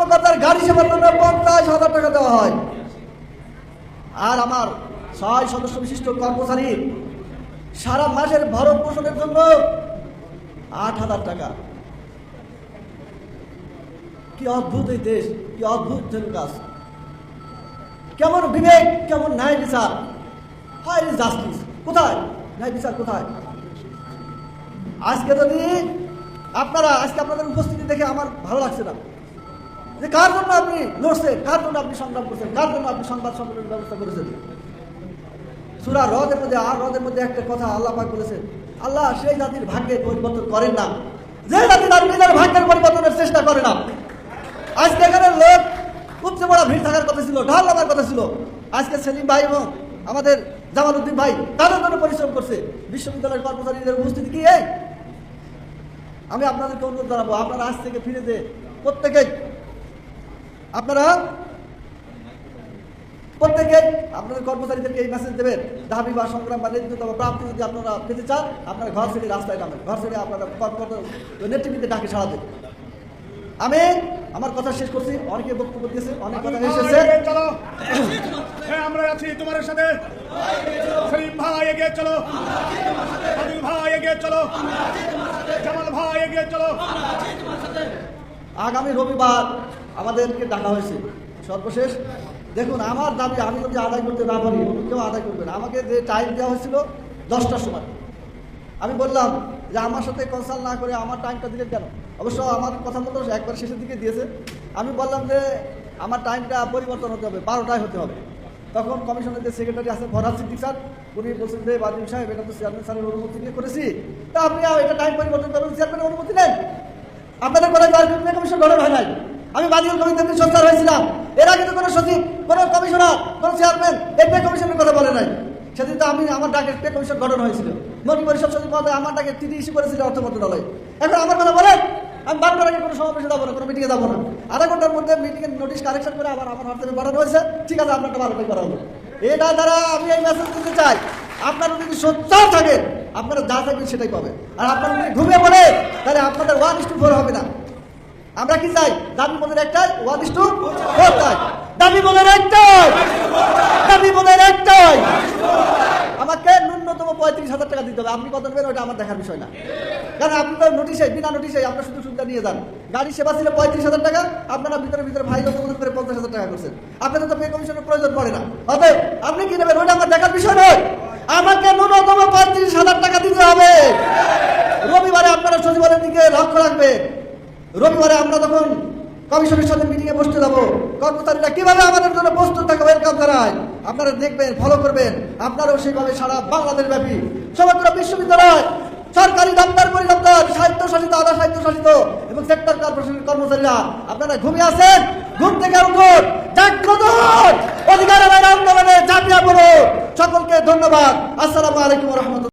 কর্মকর্তার গাড়ি সেবার জন্য পঞ্চাশ হাজার টাকা দেওয়া হয়। আর আমার ছয় সদস্য বিশিষ্ট কর্মচারী সারা মাসের ভরণ পোষণের জন্য আট হাজার টাকা। কি অদ্ভুত এই দেশ, কি অদ্ভুত কাজ। কেমন বিবেক, কেমন ন্যায় বিচার। হয় জাস্টিস, কোথায়? ন্যায় বিচার কোথায়? আজকে যদি আপনারা, আজকে আপনাদের উপস্থিতি দেখে আমার ভালো লাগছে না। যে কার জন্য আপনি লড়ছেন? কার জন্য আপনি সংগ্রাম করছেন? কার জন্য আপনি সংবাদ সম্মেলনের ব্যবস্থা করেছেন? সুরা হ্রদের মধ্যে, আর হ্রদের মধ্যে একটা কথা আল্লাহ পাক বলেছেন, আল্লাহ সেই জাতির ভাগ্যের পরিবর্তন করেন না। যে জাতি তার নিজের ভাগ্যের পরিবর্তনের চেষ্টা করে না। আজকে এখানে লোক উপচে বড় ভিড় থাকার কথা ছিল, ঢাল লাগার কথা ছিল। আজকে সেলিম ভাই এবং আমাদের জামাল উদ্দিন ভাই, তাদের জন্য পরিশ্রম করছে। বিশ্ববিদ্যালয়ের কর্মচারীদের উপস্থিতি কি এই? আমি আপনাদেরকে অনুরোধ জানাব, আপনারা আজ থেকে ফিরে যে প্রত্যেকে আপনারা প্রত্যেকে আপনাদের কর্মচারীদেরকে এই মেসেজ দেবেন দাবি বা সংগ্রাম বা নেতৃত্ব বা প্রাপ্তি যদি আপনারা পেতে চান আপনারা ঘর ছেড়ে রাস্তায় নামেন। ঘর ছেড়ে আপনারা কর্মকর্তা নেতৃত্বে ডাকে সাড়া দেন। আমি আমার কথা শেষ করছি। অনেকে বক্তব্য দিয়েছে অনেক কথা এসেছে। চলো। হ্যাঁ আমরা আছি তোমার সাথে। সলিম ভাই এগিয়ে চলো। আদিল ভাই এগিয়ে চলো। জামাল ভাই এগিয়ে চলো। আগামী রবিবার আমাদেরকে ডাকা হয়েছে। সর্বশেষ, দেখুন, আমার দাবি আমি যদি আদায় করতে না পারি, কেউ আদায় করবে না। আমাকে যে টাইম দেওয়া হয়েছিল দশটার সময়। আমি বললাম যে আমার সাথে কনসাল্ট না করে আমার টাইমটা দিলেন কেন? অবশ্য আমার কথা মতো একবার শেষের দিকে দিয়েছে। আমি বললাম যে আমার টাইমটা পরিবর্তন হতে হবে, বারোটায় হতে হবে। তখন কমিশনের যে সেক্রেটারি আছেন ফরহাদ সিদ্দিক স্যার, উনি বলছেন যে বাদিম সাহেব, এটা তো চেয়ারম্যান স্যারের অনুমতি নিয়ে করেছি। তা আপনি এটা টাইম পরিবর্তন করবেন চেয়ারম্যানের অনুমতি নেন। আপনাদের কথা কমিশন গঠন হয় আমি বাদিউল কমিটির সরকার হয়েছিলাম। এর আগে তো কোনো সচিব, কোনো কমিশনার, কোনো চেয়ারম্যান এপে কমিশনের কথা বলে নাই। সেদিন তো আমি, আমার ডাকে পে কমিশন গঠন হয়েছিল। মন্ত্রী পরিষদ সচিব মহোদয় আমার ডাকে তিনি ইস্যু করেছিল অর্থ মন্ত্রণালয়। এখন আমার কথা বলেন, আমি বারোটার আগে কোনো সমাবেশে যাব না, কোনো মিটিংয়ে যাব না। আধা ঘণ্টার মধ্যে মিটিংয়ের নোটিশ কালেকশন করে আবার আমার হোয়াটসঅ্যাপে পাঠানো হয়েছে। ঠিক আছে আপনারটা বারোটাই করা হলো এটা দ্বারা আমি এই মেসেজ দিতে চাই, আপনারা যদি সোচ্চার থাকেন, আপনারা যা থাকবেন সেটাই পাবেন। আর আপনারা যদি ঘুমিয়ে পড়ে তাহলে আপনাদের ওয়ান ইস টু ফোর হবে না। আমরা কি চাই? দাবি বলের একটাই ওয়ান ইস টু চাই। দাবি বলের একটাই দাবি বলের একটাই। আমাকে ন্যূনতম পঁয়ত্রিশ হাজার টাকা দিতে হবে। আপনি কত নেবেন ওটা আমার দেখার বিষয় না। কারণ আপনি তো নোটিশে, বিনা নোটিশে আপনার শুধু সুবিধা নিয়ে যান। গাড়ি সেবা ছিল পঁয়ত্রিশ হাজার টাকা, আপনারা ভিতরে ভিতরে ভাই অনুমোদন করে পঞ্চাশ হাজার টাকা করছেন। আপনাদের তো পে কমিশনের প্রয়োজন পড়ে না। অতএব, আপনি কি নেবেন? ওটা আমার দেখার বিষয় নয়। আমাকে ন্যূনতম পঁয়ত্রিশ হাজার টাকা দিতে হবে। রবিবারে আপনারা সচিবালয়ের দিকে লক্ষ্য রাখবেন। রবিবারে আমরা তখন কমিশনের সাথে মিটিংয়ে বসতে যাব। কর্মচারীরা কীভাবে আমাদের জন্য প্রস্তুত থাকে ওয়েলকাম জানায় আপনারা দেখবেন ফলো করবেন। আপনারাও সেভাবে সারা বাংলাদেশ ব্যাপী, সমগ্র বিশ্ববিদ্যালয়, সরকারি দপ্তর, পরিদপ্তর, স্বায়ত্তশাসিত আধা স্বায়ত্তশাসিত এবং সেক্টর কর্পোরেশনের কর্মচারীরা, আপনারা ঘুমিয়ে আছেন? ঘুম থেকে উঠুন, জাগ্রত অধিকার আন্দোলনে জাপিয়া পড়ো সকলকে ধন্যবাদ। আসসালামু আলাইকুম রহমতুল্লাহ।